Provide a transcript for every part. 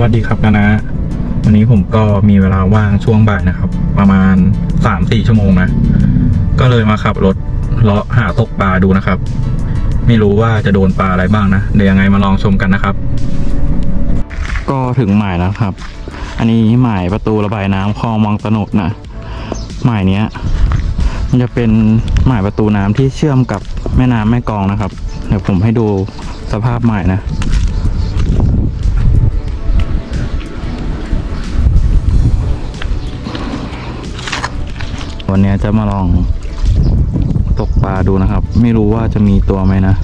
วัสดีครับนะนะ วันนี้ผมก็มีเวลาว่างช่วงบ่ายนะครับ ประมาณสามสี่ชั่วโมงนะ ก็เลยมาขับรถเลาะหาตกปลาดูนะครับ ไม่รู้ว่าจะโดนปลาอะไรบ้างนะ เดี๋ยวยังไงมาลองชมกันนะครับ ก็ถึงหมายแล้วครับ อันนี้หมายประตูระบายน้ำคลองมองสนุกนะ หมายเนี้ย มันจะเป็นหมายประตูน้ำที่เชื่อมกับแม่น้ำแม่กองนะครับ เดี๋ยวผมให้ดูสภาพหมายนะ วันนี้จะมาลองตกปลาดูนะครับ ไม่รู้ว่าจะมีตัวไหมนะ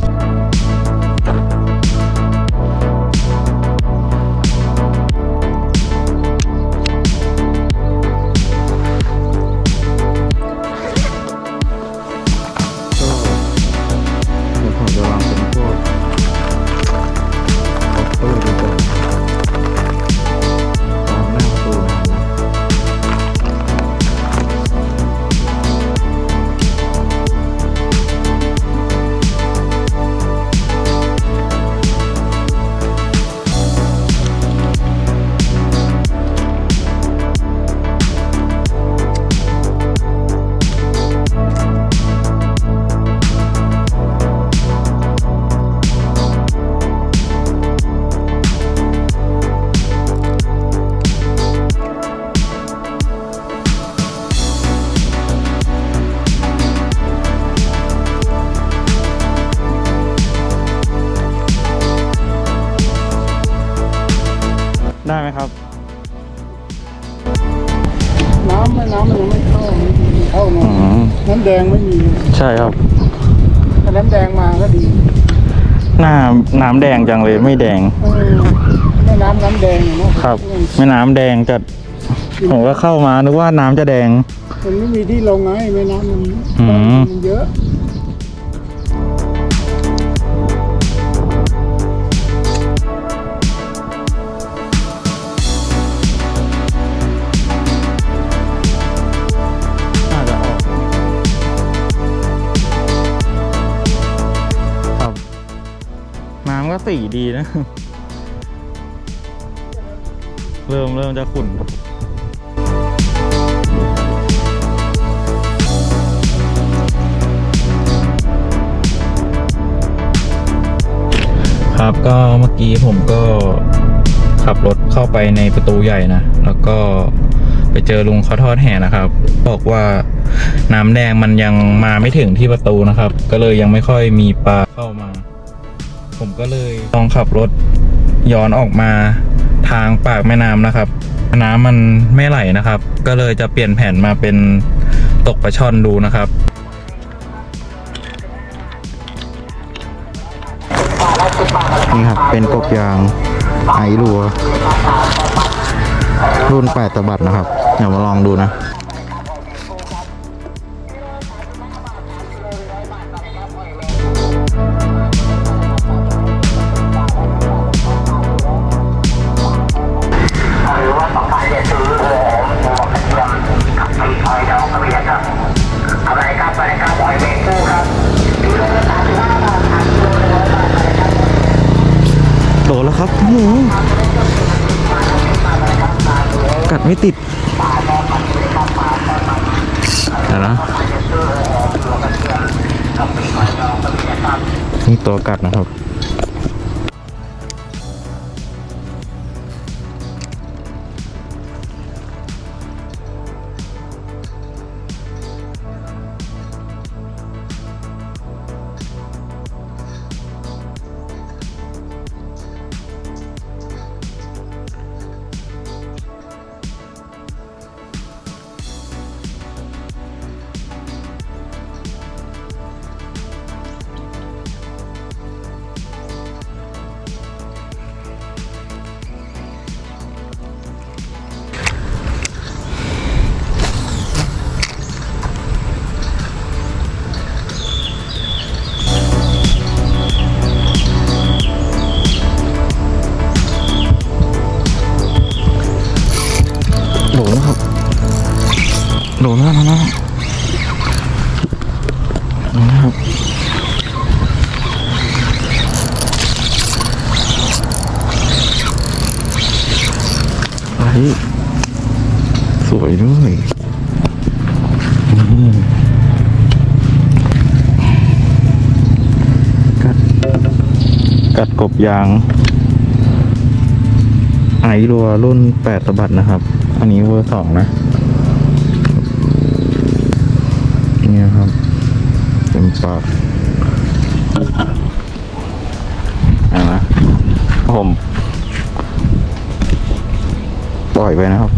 ได้ไหมครับ น้ำไม่น้ำมันยังไม่เข้าไม่มีเข้าอืเนาะมน้ำแดงไม่มีใช่ครับ ถ้าน้ำแดงมาก็ดีหน้าน้ำแดงจังเลยไม่แดงเออแม่น้ำน้ำแดงเนาะครับแม่น้ำแดงจัดผมก็เข้ามานึกว่าน้ำจะแดง มันไม่มีที่ลงไงแม่น้ำมันอืม มันเยอะ ก็สีดีนะ เริ่มเริ่มจะขุ่นครับก็เมื่อกี้ผมก็ขับรถเข้าไปในประตูใหญ่นะ แล้วก็ไปเจอลุงเขาทอดแห่นะครับ บอกว่าน้ำแดงมันยังมาไม่ถึงที่ประตูนะครับ ก็เลยยังไม่ค่อยมีปลาเข้ามา ผมก็เลยลองขับรถย้อนออกมาทางปากแม่น้ำนะครับ น้ำมันไม่ไหลนะครับ ก็เลยจะเปลี่ยนแผนมาเป็นตกปลาช่อนดูนะครับนี่ครับเป็นกบยางไอรัว รุ่นแปดตะบัดนะครับเดี๋ยวมาลองดูนะ กัดไม่ติดเดี๋ยวนะนี่ตัวกัดนะครับ โดนแล้วครับโดแล้วนะนะโดนแล้วครับส์สวยด้วยกัดกัดกบยางไอรัวรุ่นแปดสะบัดนะครับ อันนี้เวอร์สองนะ นี่ครับ เต็มปากเอ่นะผม ปล่อยไปนะครับ